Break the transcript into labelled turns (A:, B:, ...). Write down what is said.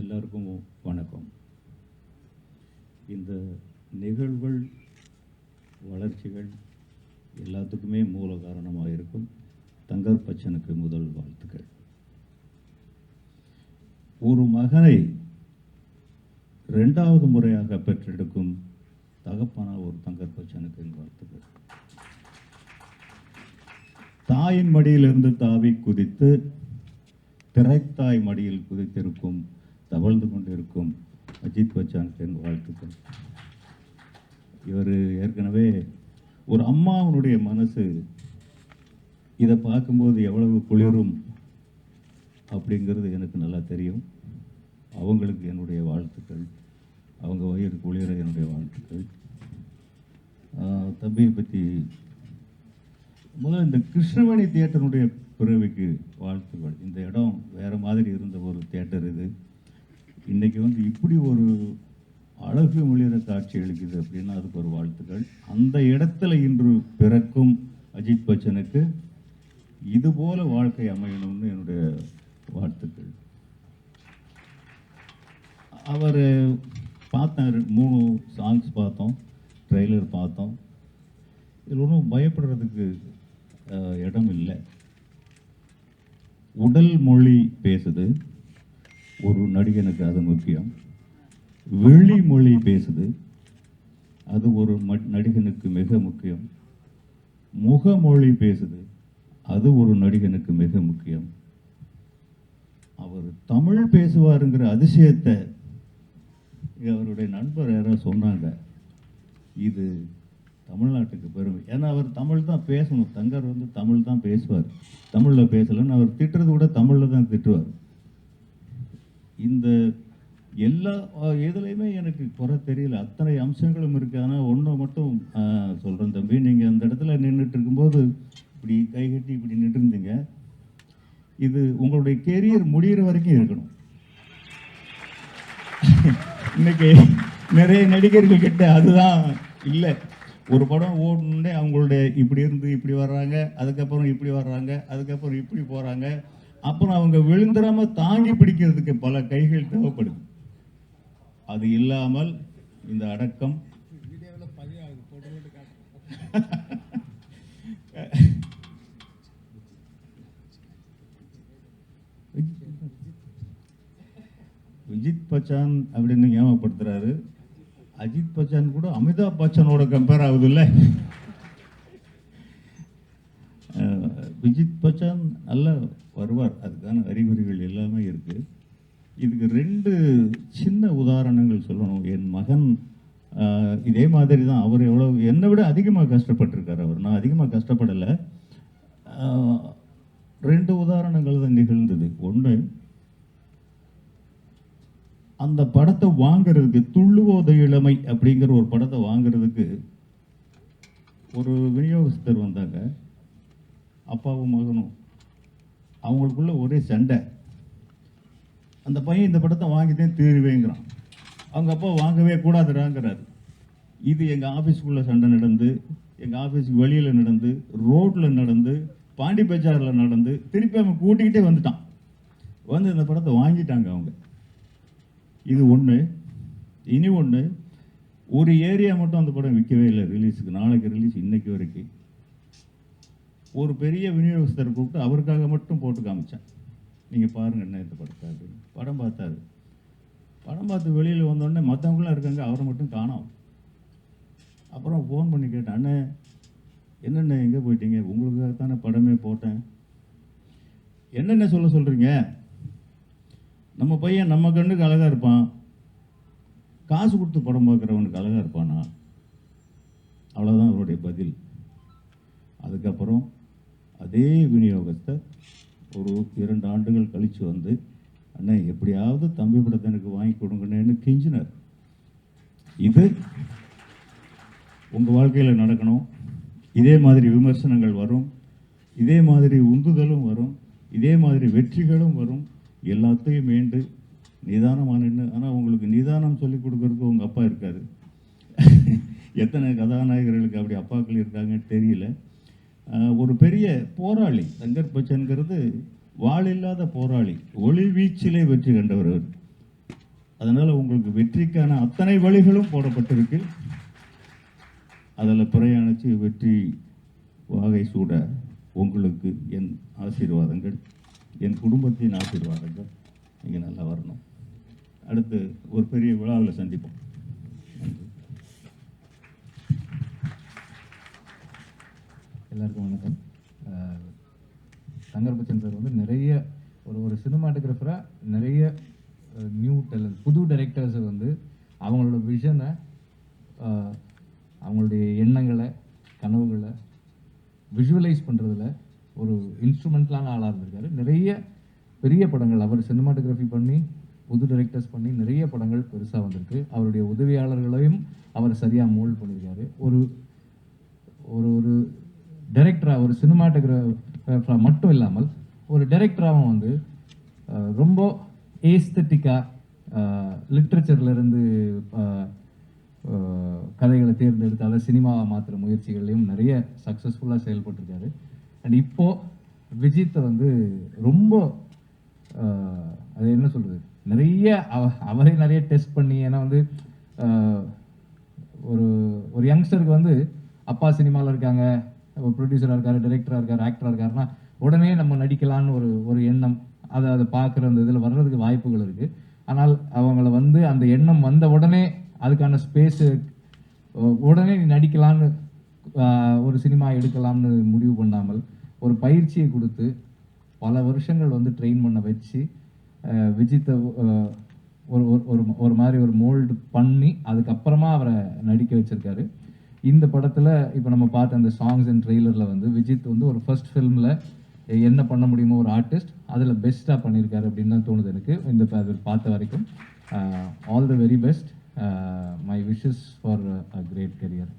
A: எல்லாருக்கும் வணக்கம். இந்த நிகழ்வுகள் வளர்ச்சிகள் எல்லாத்துக்குமே மூல காரணமாக இருக்கும் தங்கர் பச்சனுக்கு முதல் வாழ்த்துக்கள். ஒரு மகனை ரெண்டாவது முறையாக பெற்றெடுக்கும் தகப்பனா ஒரு தங்கர் பச்சனுக்கு என் வாழ்த்துக்கள். தாயின் மடியிலிருந்து தாவி குதித்து திரைத்தாய் மடியில் குதித்திருக்கும் தவழ்ந்து கொண்டிருக்கும் அஜித் பச்சானுக்கு என் வாழ்த்துக்கள். இவர் ஏற்கனவே ஒரு அம்மாவனுடைய மனசு இதை பார்க்கும்போது எவ்வளவு குளிரும் அப்படிங்கிறது எனக்கு நல்லா தெரியும். அவங்களுக்கு என்னுடைய வாழ்த்துக்கள். அவங்க வயிறு குளிர என்னுடைய வாழ்த்துக்கள். தம்பியை பற்றி முதல்ல இந்த கிருஷ்ணவேணி தியேட்டருடைய பிறவிக்கு வாழ்த்துக்கள். இந்த இடம் வேறு மாதிரி இருந்த ஒரு தியேட்டர் இது. இன்றைக்கி வந்து இப்படி ஒரு அழகு மொழியிற காட்சி அளிக்குது அப்படின்னா அதுக்கு ஒரு வாழ்த்துக்கள். அந்த இடத்துல இன்று பிறக்கும் அஜித் பச்சனுக்கு இதுபோல வாழ்க்கை அமையணும்னு என்னுடைய வாழ்த்துக்கள். அவர் பார்த்தேன் மூணு சாங்ஸ் பார்த்தோம் ட்ரெய்லர் பார்த்தோம். இதில் ஒன்றும் பயப்படுறதுக்கு இடம் இல்லை. உடல் மொழி பேசுது. ஒரு நடிகனுக்கு அது முக்கியம். வெளி மொழி பேசுது. அது ஒரு நடிகனுக்கு மிக முக்கியம். முகமொழி பேசுது. அது ஒரு நடிகனுக்கு மிக முக்கியம். அவர் தமிழ் பேசுவாருங்கிற அதிசயத்தை அவருடைய நண்பர் யாரோ சொன்னாங்க. இது தமிழ்நாட்டுக்கு பெருமை. ஏன்னா அவர் தமிழ் தான் பேசணும். தங்கர் வந்து தமிழ் தான் பேசுவார். தமிழில் பேசலைன்னு அவர் திட்டுறது கூட தமிழில் தான் திட்டுவார். இந்த எல்லா இதுலேயுமே எனக்கு குறை தெரியல. அத்தனை அம்சங்களும் இருக்குது ஆனால் ஒன்று மட்டும் சொல்கிறேன் தம்பி. நீங்கள் அந்த இடத்துல நின்றுட்டு இருக்கும்போது இப்படி கை கட்டி இப்படி நின்றுருந்தீங்க. இது உங்களுடைய கெரியர் முடியிற வரைக்கும் இருக்கணும். இன்னைக்கு நிறைய நடிகர்கள் கிட்ட அதுதான் இல்லை. ஒரு படம் ஓடணுன்னே அவங்களுடைய இப்படி இருந்து இப்படி வர்றாங்க அதுக்கப்புறம் இப்படி வர்றாங்க அதுக்கப்புறம் இப்படி போகிறாங்க அப்புறம் அவங்க விழுந்துடாம தாங்கி பிடிக்கிறதுக்கு பல கைகள் தேவைப்படுது. அது இல்லாமல் இந்த அடக்கம். விஜித் பச்சான் அப்படின்னு ஞாபகப்படுத்துறாரு. அஜித் பச்சான் கூட அமிதாப் பச்சனோட கம்பேர் ஆகுது இல்ல விஜித் பச்சான் நல்லா வருவார். அதுக்கான அறிகுறிகள் எல்லாமே இருக்குது இதுக்கு ரெண்டு சின்ன உதாரணங்கள் சொல்லணும். என் மகன் இதே மாதிரி தான் அவர் எவ்வளோ என்னை விட அதிகமாக கஷ்டப்பட்டிருக்கார் அவர். நான் அதிகமாக கஷ்டப்படலை. ரெண்டு உதாரணங்கள் தான் நிகழ்ந்தது. ஒன்று அந்த படத்தை வாங்குறதுக்கு துள்ளுவோத இளமை அப்படிங்கிற ஒரு படத்தை வாங்குறதுக்கு ஒரு விநியோகஸ்தர் வந்தாங்க. அப்பாவும் மகனும். அவங்களுக்குள்ள ஒரே சண்டை. அந்த பையன் இந்த படத்தை வாங்கிட்டே தீருவேங்கிறான் அவங்க அப்பா வாங்கவே கூடாதுடாங்கிறாரு. இது எங்கள் ஆஃபீஸ்க்குள்ளே சண்டை நடந்து எங்கள் ஆஃபீஸுக்கு வெளியில் நடந்து ரோட்டில் நடந்து பாண்டி பஜாரில் நடந்து திருப்பி அவன் கூட்டிக்கிட்டே வந்துட்டான். வந்து இந்த படத்தை வாங்கிட்டாங்க அவங்க. இது ஒன்று இனி ஒன்று ஒரு ஏரியா மட்டும் அந்த படம் விற்கவே இல்லை ரிலீஸுக்கு நாளைக்கு ரிலீஸ் இன்றைக்கு வரைக்கும். ஒரு பெரிய விநியோகஸ்தர் கூப்பிட்டு அவருக்காக மட்டும் போட்டு காமிச்சேன். நீங்கள் பாருங்கள் என்ன இந்த படத்தை அப்படின்னு. படம் பார்த்தாரு. படம் பார்த்து வெளியில் வந்தோடனே மற்றவங்களாம் இருக்காங்க அவரை மட்டும் காணோம். அப்புறம் ஃபோன் பண்ணி கேட்டேன் அண்ணே என்னென்ன எங்கே போயிட்டீங்க? உங்களுக்காக தானே படமே போட்டேன். என்னென்ன சொல்ல சொல்கிறீங்க நம்ம பையன் நம்ம கண்ணுக்கு அழகாக இருப்பான். காசு கொடுத்து படம் பார்க்குறவனுக்கு அழகாக இருப்பானா? அவ்வளோதான் அவருடைய பதில். அதுக்கப்புறம் அதே விநியோகத்தை ஒரு இரண்டு ஆண்டுகள் கழித்து வந்து அண்ணே எப்படியாவது தம்பி படத்தை எனக்கு வாங்கி கொடுங்கன்னு கிஞ்சினர். இது உங்கள் வாழ்க்கையில் நடக்கணும். இதே மாதிரி விமர்சனங்கள் வரும். இதே மாதிரி உந்துதலும் வரும். இதே மாதிரி வெற்றிகளும் வரும். எல்லாத்தையும் மீண்டு நிதானமாக நின்று ஆனால் உங்களுக்கு நிதானம் சொல்லி கொடுக்கறதுக்கு உங்கள் அப்பா இருக்காரு. எத்தனை கதாநாயகர்களுக்கு அப்படி அப்பாக்கள் இருக்காங்கன்னு தெரியல. ஒரு பெரிய போராளி சங்கர் பச்சன்கிறது வாள் இல்லாத போராளி ஒளி வீச்சிலே வெற்றி கண்டவர் அதனால் உங்களுக்கு வெற்றிக்கான அத்தனை வழிகளும் போடப்பட்டிருக்கு. அதில் பிரயாணித்து வெற்றி வாகை சூட உங்களுக்கு என் ஆசீர்வாதங்கள் என் குடும்பத்தின் ஆசீர்வாதங்கள். நீங்கள் நல்லா வரணும். அடுத்து ஒரு பெரிய விழாவில் சந்திப்போம் நன்றி
B: எல்லாருக்கும் வணக்கம். அஹ், சங்கர் பச்சன் சார் வந்து நிறைய ஒரு ஒரு சினிமாட்டோகிராஃபராக நிறைய நியூ டேலண்ட் புது டைரக்டர்ஸை வந்து அவங்களோட விஷனை அவங்களுடைய எண்ணங்களை கனவுகளை விஷுவலைஸ் பண்ணுறதுல ஒரு இன்ஸ்ட்ருமெண்ட்லான ஆளாக இருந்திருக்காரு. நிறைய பெரிய படங்கள் அவர் சினிமாட்டோகிராஃபி பண்ணி புது டைரக்டர்ஸ் பண்ணி நிறைய படங்கள் பெருசாக வந்திருக்கு. அவருடைய உதவியாளர்களையும் அவர் சரியாக மோல்ட் பண்ணியிருக்காரு. ஒரு ஒரு ஒரு டைரக்டராக ஒரு சினிமாட்டோகிராஃபராக மட்டும் இல்லாமல் ஒரு டைரக்டராகவும் வந்து ரொம்ப ஏஸ்தட்டிக்காக லிட்ரேச்சர்லேருந்து கதைகளை தேர்ந்தெடுத்து அதை சினிமாவை மாற்றுற முயற்சிகள்லையும் நிறைய சக்ஸஸ்ஃபுல்லாக செயல்பட்டிருக்காரு. அண்ட் இப்போது விஜித்தை வந்து ரொம்ப அது என்ன சொல்கிறது நிறைய அவ- அவரே நிறைய டெஸ்ட் பண்ணி ஏன்னா வந்து ஒரு ஒரு யங்ஸ்டருக்கு வந்து அப்பா சினிமாவில் இருக்காங்க ப்ரொடியூசராக இருக்கார் டைரக்டராக இருக்கார் ஆக்டராக இருக்காருன்னா உடனே நம்ம நடிக்கலான்னு ஒரு ஒரு எண்ணம் அதை அதை பார்க்குற அந்த இதில் வர்றதுக்கு வாய்ப்புகள் இருக்குது ஆனால் அவங்கள வந்து அந்த எண்ணம் வந்த உடனே அதுக்கான ஸ்பேஸு உடனே நீ நடிக்கலான்னு ஒரு சினிமா எடுக்கலாம்னு முடிவு பண்ணாமல் ஒரு பயிற்சியை கொடுத்து பல வருஷங்கள் வந்து ட்ரெயின் பண்ண வச்சு விஜித்தை ஒரு ஒரு- ஒரு மாதிரி ஒரு மோல்டு பண்ணி அதுக்கப்புறமா அவரை நடிக்க வச்சுருக்காரு. இந்த படத்தில் இப்போ நம்ம பார்த்த அந்த சாங்ஸ் அண்ட் ட்ரெய்லரில் வந்து விஜித் வந்து ஒரு ஃபர்ஸ்ட் ஃபிலிமில் என்ன பண்ண முடியுமோ ஒரு ஆர்டிஸ்ட் அதில் பெஸ்ட்டாக பண்ணியிருக்காரு அப்படின்னு தான் தோணுது எனக்கு. இந்த ப- பார்த்த வரைக்கும். All the very best my wishes for a great career